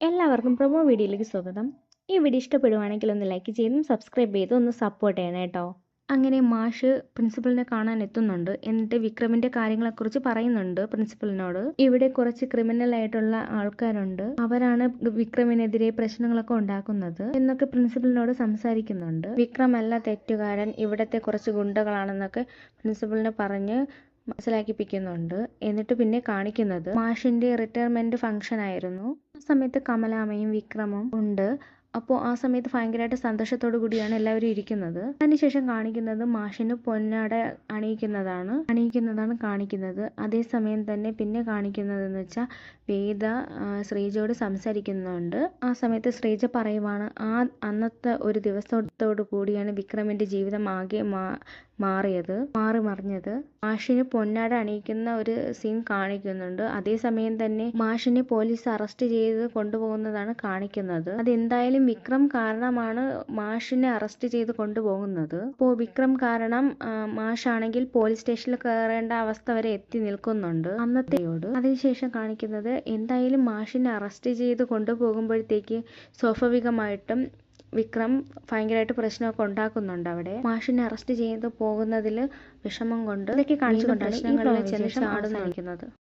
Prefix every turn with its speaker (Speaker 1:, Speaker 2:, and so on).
Speaker 1: എല്ലാവർക്കും പ്രൊമോ വീഡിയോയിലേക്ക് സ്വാഗതം. ഈ വീഡിയോ ഇഷ്ടപ്പെടുവാണെങ്കിൽ ഒന്ന് ലൈക്ക് ചെയ്തും സബ്സ്ക്രൈബ് ചെയ്തും ഒന്ന് സപ്പോർട്ട് ചെയ്യണം കേട്ടോ അങ്ങനെ മാഷ് പ്രിൻസിപ്പലിനെ കാണാൻ എത്തുന്നുണ്ട്. എന്നിട്ട് വിക്രമിന്റെ കാര്യങ്ങളെക്കുറിച്ച് പറയുന്നുണ്ട് പ്രിൻസിപ്പലിനോട് ഇവിടെ കുറച്ച് ക്രിമിനൽ ആയിട്ടുള്ള ആൾക്കാരുണ്ട്. അവരാണ് വിക്രമിനെതിരെ പ്രശ്നങ്ങളൊക്കെ ഉണ്ടാക്കുന്നത് എന്നൊക്കെ പ്രിൻസിപ്പലിനോട് സംസാരിക്കുന്നുണ്ട്. വിക്രം അല്ല തെറ്റുകാരൻ. ഇവിടത്തെ കുറച്ച് ഗുണ്ടകളാണെന്നൊക്കെ പ്രിൻസിപ്പലിനെ പറഞ്ഞ് മനസ്സിലാക്കിപ്പിക്കുന്നുണ്ട്. എന്നിട്ട് പിന്നെ കാണിക്കുന്നത് മാഷിന്റെ റിട്ടയർമെന്റ് ഫംഗ്ഷൻ ആയിരുന്നു. ആ സമയത്ത് കമലാമ്മയും വിക്രമും ഉണ്ട്. അപ്പോൾ ആ സമയത്ത് ഭയങ്കരമായിട്ട് സന്തോഷത്തോടു കൂടിയാണ് എല്ലാവരും ഇരിക്കുന്നത്. അതിനുശേഷം കാണിക്കുന്നത് മാഷിന് പൊന്നാട അണിയിക്കുന്നതാണ്. അണിയിക്കുന്നതാണ് കാണിക്കുന്നത്. അതേസമയം തന്നെ പിന്നെ കാണിക്കുന്നത് എന്ന് വെച്ചാൽ വേദ ശ്രീജയോട് സംസാരിക്കുന്നുണ്ട്. ആ സമയത്ത് ശ്രീജ പറയുവാണ് ആ അന്നത്തെ ഒരു ദിവസത്തോടു കൂടിയാണ് വിക്രമിന്റെ ജീവിതം ആകെ മാ മാറിയത് മാറി മറിഞ്ഞത്. മാഷിന് പൊന്നാട അണിയിക്കുന്ന ഒരു സീൻ കാണിക്കുന്നുണ്ട്. അതേസമയം തന്നെ മാഷിനെ പോലീസ് അറസ്റ്റ് ചെയ്ത് കൊണ്ടുപോകുന്നതാണ് കാണിക്കുന്നത്. അതെന്തായാലും വിക്രം കാരണമാണ് മാഷിനെ അറസ്റ്റ് ചെയ്ത് കൊണ്ടുപോകുന്നത്. അപ്പോൾ വിക്രം കാരണം മാഷാണെങ്കിൽ പോലീസ് സ്റ്റേഷനിൽ കയറേണ്ട അവസ്ഥ വരെ എത്തി നിൽക്കുന്നുണ്ട്. അന്നത്തെയോട് അതിനുശേഷം കാണിക്കുന്നത് എന്തായാലും മാഷിനെ അറസ്റ്റ് ചെയ്ത് കൊണ്ടുപോകുമ്പോഴത്തേക്ക് സ്വാഭാവികമായിട്ടും വിക്രം ഭയങ്കരമായിട്ട് പ്രശ്നമൊക്കെ ഉണ്ടാക്കുന്നുണ്ട് അവിടെ. മാഷിനെ അറസ്റ്റ് ചെയ്ത് പോകുന്നതിൽ വിഷമം കൊണ്ട് ഇതൊക്കെ കാണിച്ചുകൊണ്ടാണ് ഈ പ്രശ്നങ്ങളിൽ ചെന്ന് ചാടുന്നത്